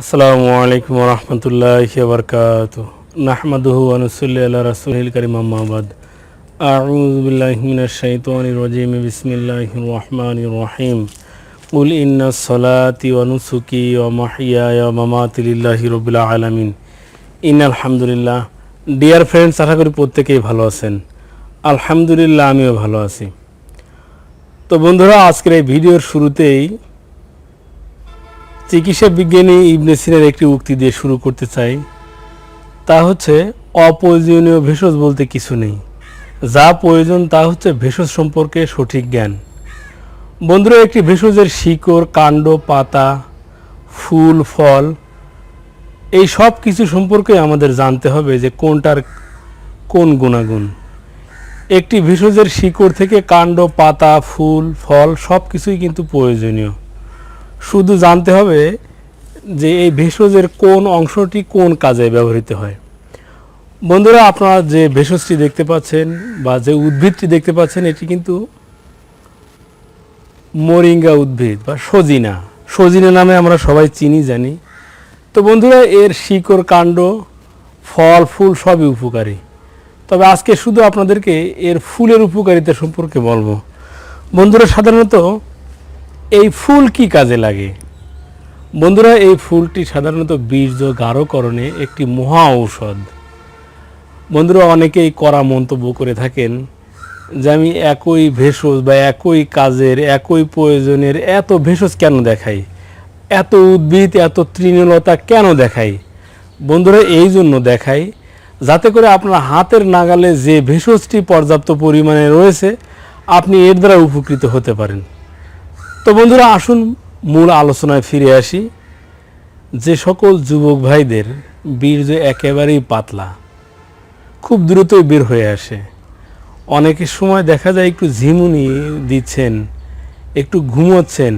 আসসালামু আলাইকুম রহমতুল্লাহ বরকাত নাহমাদুহু আনুসুল্লি আল্লাহ রাসুল করিম আহমাবাদ আউযু বিল্লাহি মিনাশ শাইতানির রাজিম, বিসমিল্লাহির রহমানির রহিম। কুল ইন্না সলাতি ওয়া নুসুকি ওয়া মাহইয়ায়া ওয়া মামাতি লিল্লাহি রাব্বিল আলামিন। ইন্নাল হামদুলিল্লাহ। ডিয়ার ফ্রেন্ডস আশা করি প্রত্যেকেই ভালো আছেন। আলহামদুলিল্লাহ, আমিও ভালো আছি। তো বন্ধুরা, আজকের এই ভিডিওর শুরুতেই চিকিৎসা বিজ্ঞানী ইবনে সিনার একটি উক্তি দিয়ে শুরু করতে চাই। তা হচ্ছে, অপ্রয়োজনীয় ভেষজ বলতে কিছু নেই। যা প্রয়োজন তা হচ্ছে ভেষজ সম্পর্কে সঠিক জ্ঞান। বন্ধুরা, একটি ভেষজের শিকড়, কাণ্ড, পাতা, ফুল, ফল, এই সব কিছু সম্পর্কে আমাদের জানতে হবে যে কোনটার কোন গুণাগুণ। একটি ভেষজের শিকড় থেকে কাণ্ড, পাতা, ফুল, ফল সব কিছুই কিন্তু প্রয়োজনীয়। শুধু জানতে হবে যে এই ভেষজের কোন অংশটি কোন কাজে ব্যবহৃত হয়। বন্ধুরা, আপনারা যে ভেষজটি দেখতে পাচ্ছেন বা যে উদ্ভিদটি দেখতে পাচ্ছেন, এটি কিন্তু মরিঙ্গা উদ্ভিদ বা সজিনা। সজিনা নামে আমরা সবাই চিনি, জানি। তো বন্ধুরা, এর শিকড় কাণ্ড, ফল, ফুল সবই উপকারী। তবে আজকে শুধু আপনাদেরকে এর ফুলের উপকারিতা সম্পর্কে বলব। বন্ধুরা, সাধারণত এই ফুল কি কাজে লাগে? বন্ধুরা, এই ফুলটি সাধারণত বীর্য গাঢ়করণে একটি মহা ঔষধ। বন্ধুরা, অনেকেই করা মন্তব্য করে থাকেন যে আমি একই ভেষজ বা একই কাজের, একই প্রয়োজনের এত ভেষজ কেন দেখাই? এত উদ্ভিদ, এত তৃণলতা কেন দেখাই? বন্ধুরা, এই জন্য দেখাই যাতে করে আপনার হাতের নাগালে যে ভেষজটি পর্যাপ্ত পরিমাণে রয়েছে, আপনি এর দ্বারা উপকৃত হতে পারেন। তো বন্ধুরা, আসুন মূল আলোচনায় ফিরে আসি। যে সকল যুবক ভাইদের বীর্য একেবারেই পাতলা, খুব দ্রুতই বের হয়ে আসে। অনেকের সময় দেখা যায় একটু ঝিমুনি দিচ্ছেন, একটু ঘুমোচ্ছেন,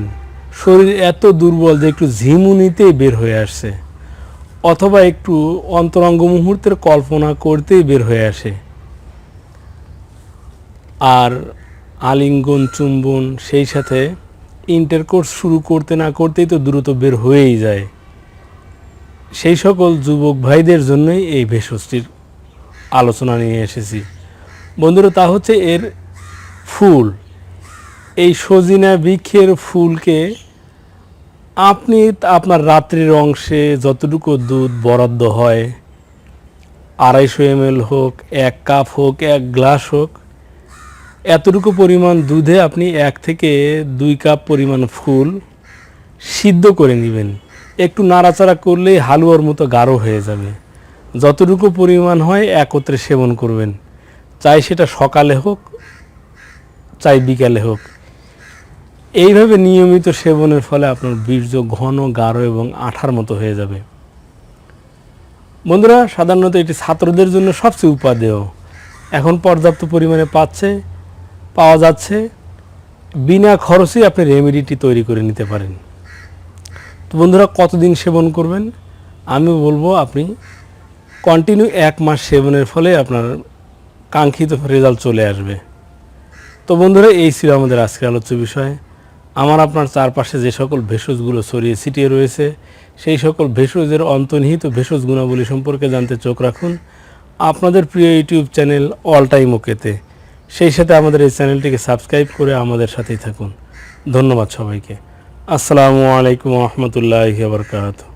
শরীর এত দুর্বল যে একটু ঝিমুনিতেই বের হয়ে আসছে অথবা একটু অন্তরঙ্গ মুহূর্তের কল্পনা করতেই বের হয়ে আসে। আর আলিঙ্গন চুম্বন সেই সাথে ইন্টারকোর্স শুরু করতে না করতেই তো দ্রুত বের হয়েই যায়। সেই সকল যুবক ভাইদের জন্যই এই ভেষজটির আলোচনা নিয়ে এসেছি। বন্ধুরা, তা হচ্ছে এর ফুল। এই সজিনা বৃক্ষের ফুলকে আপনি আপনার রাত্রির অংশে যতটুকু দুধ বরাদ্দ হয়, আড়াইশো এম হোক, এক কাপ হোক, এক গ্লাস হোক এতটুকু পরিমাণ দুধে আপনি এক থেকে দুই কাপ পরিমাণ ফুল সিদ্ধ করে নেবেন। একটু নাড়াচাড়া করলেই হালুয়ার মতো গাঢ় হয়ে যাবে। যতটুকু পরিমাণ হয় একত্রে সেবন করবেন। চাই সেটা সকালে হোক, চাই বিকালে হোক। এইভাবে নিয়মিত সেবনের ফলে আপনার বীর্য ঘন, গাঢ় এবং আঠার মতো হয়ে যাবে। বন্ধুরা, সাধারণত এটি ছাত্রদের জন্য সবচেয়ে উপাদেয়। এখন পর্যাপ্ত পরিমাণে পাচ্ছে। পাওয়া যাচ্ছে। বিনা খরচেই আপনি রেমেডিটি তৈরি করে নিতে পারেন। তো বন্ধুরা, কতদিন সেবন করবেন? আমি বলব আপনি কন্টিনিউ এক মাস সেবনের ফলে আপনার কাঙ্ক্ষিত রেজাল্ট চলে আসবে। তো বন্ধুরা, এই ছিল আমাদের আজকের আলোচ্য বিষয়। আমার আপনার চারপাশে যে সকল ভেষজগুলো ছড়িয়ে ছিটিয়ে রয়েছে, সেই সকল ভেষজের অন্তর্নিহিত ভেষজ গুণাবলী সম্পর্কে জানতে চোখ রাখুন। আপনাদের প্রিয় ইউটিউব চ্যানেল অল টাইম ওকেতে সেই সাথে আমাদের এই চ্যানেলটিকে সাবস্ক্রাইব করে আমাদের সাথেই থাকুন। ধন্যবাদ সবাইকে। আসসালামু আলাইকুম রহমতুল্লাহ বরকাত